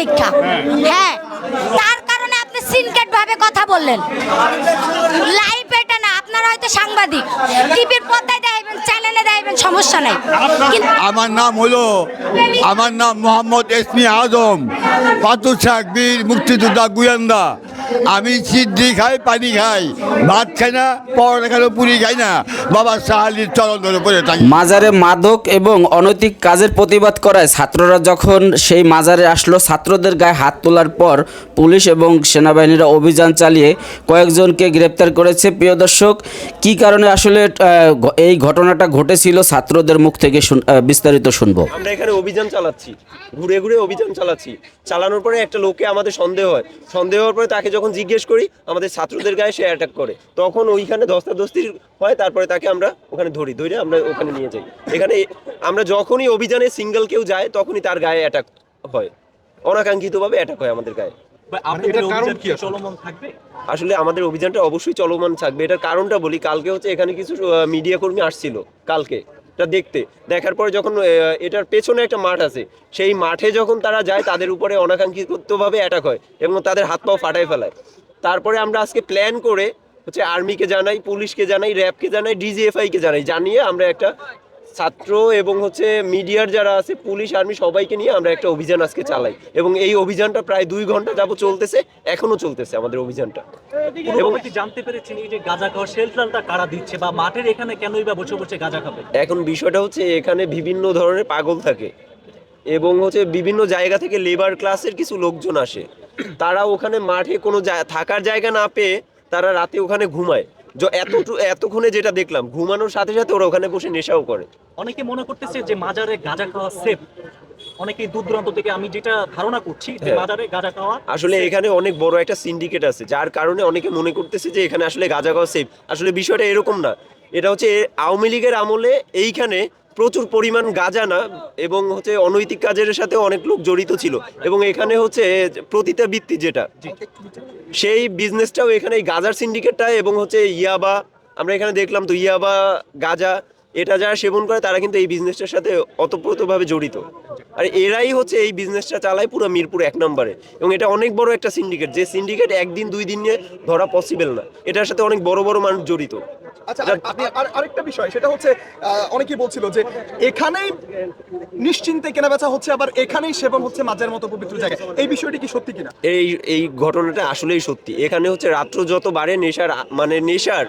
দীক্ষা হ্যাঁ তার কারণে আপনি সিনকেট ভাবে কথা বললেন। লাইভ এটা না, আপনারা হয়তো সাংবাদিক। টিভির পর্দায় দেখবেন, চ্যানেলে দেখবেন, সমস্যা নাই। আমার নাম হলো, আমার নাম মোহাম্মদ এসমি আজম পাতুর শাহ বীর মুক্তিযোদ্ধা, গুয়ান্দা। আমি সিদ্ধি খাই পানি খাই। ভাত খাই না পড়ালেখানো পুরি খাই না। বাবা সাহালির চরণ ধরে পড়ে থাকি। মাজারে মাদক এবং অনৈতিক কাজের প্রতিবাদ করায় ছাত্ররা যখন সেই মাজারে আসলো ছাত্রদের গায়ে হাত তোলার পর পুলিশ এবং সেনাবাহিনীরা অভিযান চালিয়ে কয়েকজনকে গ্রেপ্তার করেছে। প্রিয় দর্শক কী কারণে আসলে আহ, এই ঘটনাটা ঘটেছিল? ছাত্রদের মুখ থেকে শুন- বিস্তারিত শুনব। আমরা এখানে অভিযান চালাচ্ছি। ঘুরে ঘুরে অভিযান চালাচ্ছি। চালানোর পরে একটা লোকে আমাদের সন্দেহ হয়। সন্দেহ হওয়ার পরে তাকে যখন জিজ্ঞেস করি আমাদের ছাত্রদের গায়ে সে অ্যাটাক করে। তখন ওইখানে ধস্তাধস্তির হয় তারপরে তাকে আমরা ওখানে ধরি ধরে আমরা ওখানে নিয়ে যাই। এখানে আমরা যখনই অভিযানে সিঙ্গেল কেউ যায় তখনই তার গায়ে অ্যাটাক হয়। অনাকাঙ্ক্ষিতভাবে অ্যাটাক হয় আমাদের গায়ে। আসলে আমাদের অভিযানটা অবশ্যই চলমান থাকবে। এটার কারণটা বলি কালকে হচ্ছে এখানে কিছু মিডিয়া কর্মী আসছিল কালকে। এটা দেখতে। দেখার পরে যখন এটার পেছনে একটা মাঠ আছে, সেই মাঠে যখন তারা যায়, তাদের উপরে অনাকাঙ্ক্ষিতভাবে অ্যাটাক হয় এবং তাদের হাত পাও ফাটাই ফেলায়। তারপরে আমরা আজকে প্ল্যান করে হচ্ছে আর্মিকে জানাই, পুলিশকে জানাই র্যাবকে জানাই ডিজিএফআইকে জানাই, জানিয়ে আমরা একটা ছাত্র এবং হচ্ছে মিডিয়ার যারা আছে পুলিশ আর্মি সবাইকে নিয়ে আমরা একটা অভিযান আজকে চালাই। এবং এই অভিযানটা প্রায় দুই ঘণ্টা যাবত চলতেছে এখনও চলতেছে আমাদের অভিযানটা। এবং জানতে পেরেছেন এই যে গাঁজা খাওয়ার শেল্টারটা কারা দিচ্ছে বা মাঠের এখানে কেনই বা বসে বসে গাঁজা খাবে? এখন বিষয়টা হচ্ছে এখানে বিভিন্ন ধরনের পাগল থাকে। এবং হচ্ছে বিভিন্ন জায়গা থেকে লেবার ক্লাসের কিছু লোকজন আসে। তারা ওখানে মাঠে কোনো থাকার জায়গা না পেয়ে তারা রাতে ওখানে ঘুমায়। য- এত এতক্ষণে যেটা দেখলাম ঘুমানোর সাথে সাথে ওরা ওখানে বসে নেশাও করে। অনেকে মনে করতেছে যে মাজারে গাঁজা খাওয়া সেফ অনেকেই দূর দূরান্ত থেকে আমি যেটা ধারণা করছি যে হ্যাঁ। মাজারে গাঁজা খাওয়া আসলে এখানে অনেক বড় একটা সিন্ডিকেট আছে যার কারণে অনেকে মনে করতেছে যে এখানে আসলে গাঁজা খাওয়া সেফ আসলে বিষয়টা এরকম না এটা হচ্ছে আওয়ামী লীগের আমলে এইখানে প্রচুর পরিমাণ গাঁজা না এবং হচ্ছে অনৈতিক কাজের সাথে অনেক লোক জড়িত ছিল। এবং এখানে হচ্ছে প্রতিটা বৃত্তি যেটা। সেই বিজনেসটাও এখানে এই গাজার সিন্ডিকেটটা এবং হচ্ছে ইয়াবা আমরা এখানে দেখলাম তো ইয়াবা গাজা এটা যারা সেবন করে তারা কিন্তু এই বিজনেসটার সাথে অতপ্রতভাবে জড়িত। আর এরাই হচ্ছে এই বিজনেসটা চালায় পুরো মিরপুর এক নম্বরে। এবং এটা অনেক বড় একটা সিন্ডিকেট যে সিন্ডিকেট একদিন দুই দিন নিয়ে ধরা পসিবল না। এটার সাথে অনেক বড় বড় মানুষ জড়িত। আচ্ছা আর- আপনি আর আরেকটা বিষয় সেটা হচ্ছে অনেকেই বলছিল যে এখানেই নিশ্চিন্তে কেনাবেচা হচ্ছে আবার এখানেই সেবন হচ্ছে মাঝের মতো পবিত্র এই বিষয়টি কি সত্যি কিনা? এই এই ঘটনাটা আসলেই সত্যি। এখানে হচ্ছে রাত্র যত বাড়ে নেশার মানে নেশার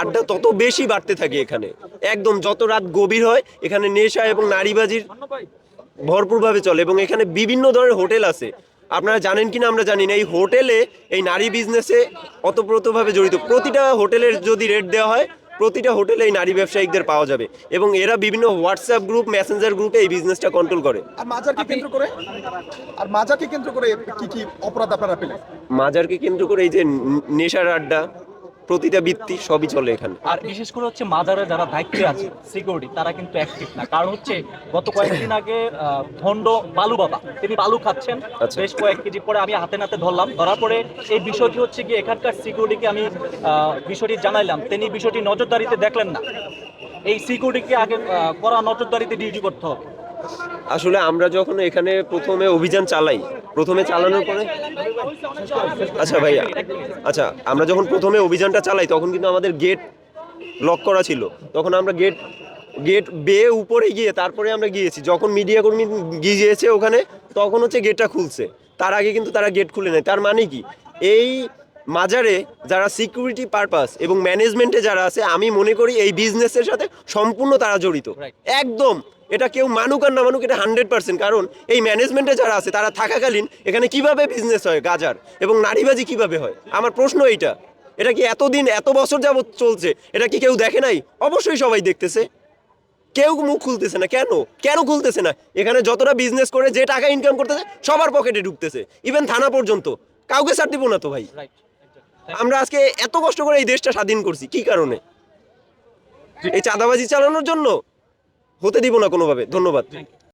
আড্ডা তত বেশি বাড়তে থাকে এখানে। একদম যত রাত গভীর হয় এখানে নেশা এবং নারীবাজির ভরপুরভাবে চলে এবং এখানে বিভিন্ন ধরনের হোটেল আছে। আপনারা জানেন কিনা আমরা জানি না এই হোটেলে এই নারী বিজনেসে অতপ্রতভাবে জড়িত। প্রতিটা হোটেলের যদি রেট দেওয়া হয় প্রতিটা হোটেলে এই নারী ব্যবসায়িকদের পাওয়া যাবে এবং এরা বিভিন্ন হোয়াটসঅ্যাপ গ্রুপ মেসেঞ্জার গ্রুপে এই বিজনেসটা কন্ট্রোল করে। আর মাজারকে কেন্দ্র করে? আর মাজারকে কেন্দ্র করে কি কি অপরাধ আপনারা পেলেন? মাজারকে কেন্দ্র করে এই যে নেশার আড্ডা প্রতিটা বৃত্তি সবই চলে এখানে। আর বিশেষ করে হচ্ছে মাজারে যারা দায়িত্বে আছে সিকিউরিটি তারা কিন্তু অ্যাক্টিভ না। কারণ হচ্ছে গত কয়েকদিন আগে ভণ্ড বালু বাবা তিনি বালু খাচ্ছেন। আচ্ছা। বেশ কয়েক কেজি পরে আমি হাতে নাতে ধরলাম ধরার পরে এই বিষয়টি হচ্ছে কি এখানকার সিকিউরিটিকে আমি বিষয়টি জানাইলাম। তিনি বিষয়টি নজরদারিতে দেখলেন না। এই সিকিউরিটিকে আগে কড়া নজরদারিতে ডিউটি করতে হবে। আসলে আমরা যখন এখানে প্রথমে অভিযান চালাই প্রথমে চালানোর পরে আচ্ছা ভাইয়া আচ্ছা আমরা যখন প্রথমে অভিযানটা চালাই তখন কিন্তু আমাদের গেট লক করা ছিল। তখন আমরা গেট গেট বেয়ে উপরে গিয়ে তারপরে আমরা গিয়েছি। যখন মিডিয়া কর্মী গিয়েছে ওখানে তখন হচ্ছে গেটটা খুলছে। তার আগে কিন্তু তারা গেট খুলে নেয় তার মানে কি? এই মাজারে যারা সিকিউরিটি পারপাস এবং ম্যানেজমেন্টে যারা আছে আমি মনে করি এই বিজনেসের সাথে সম্পূর্ণ তারা জড়িত। একদম। এটা কেউ মানুক আর না মানুক এটা হান্ড্রেড পার্সেন্ট কারণ এই ম্যানেজমেন্টে যারা আছে তারা থাকাকালীন এখানে কীভাবে বিজনেস হয় গাজার এবং নারীবাজি কীভাবে হয়? আমার প্রশ্ন এইটা। এটা কি এতদিন এত বছর যাবত চলছে? এটা কি কেউ দেখে নাই? অবশ্যই সবাই দেখতেছে। কেউ মুখ খুলতেছে না। কেন? কেন খুলতেছে না? এখানে যতটা বিজনেস করে যে টাকা ইনকাম করতেছে সবার পকেটে ঢুকতেছে। ইভেন থানা পর্যন্ত। কাউকে ছাড় দিব না তো ভাই। আমরা আজকে এত কষ্ট করে এই দেশটা স্বাধীন করছি কি কারণে? এই চাঁদাবাজি চালানোর জন্য? হতে দিব না কোনোভাবে। ধন্যবাদ।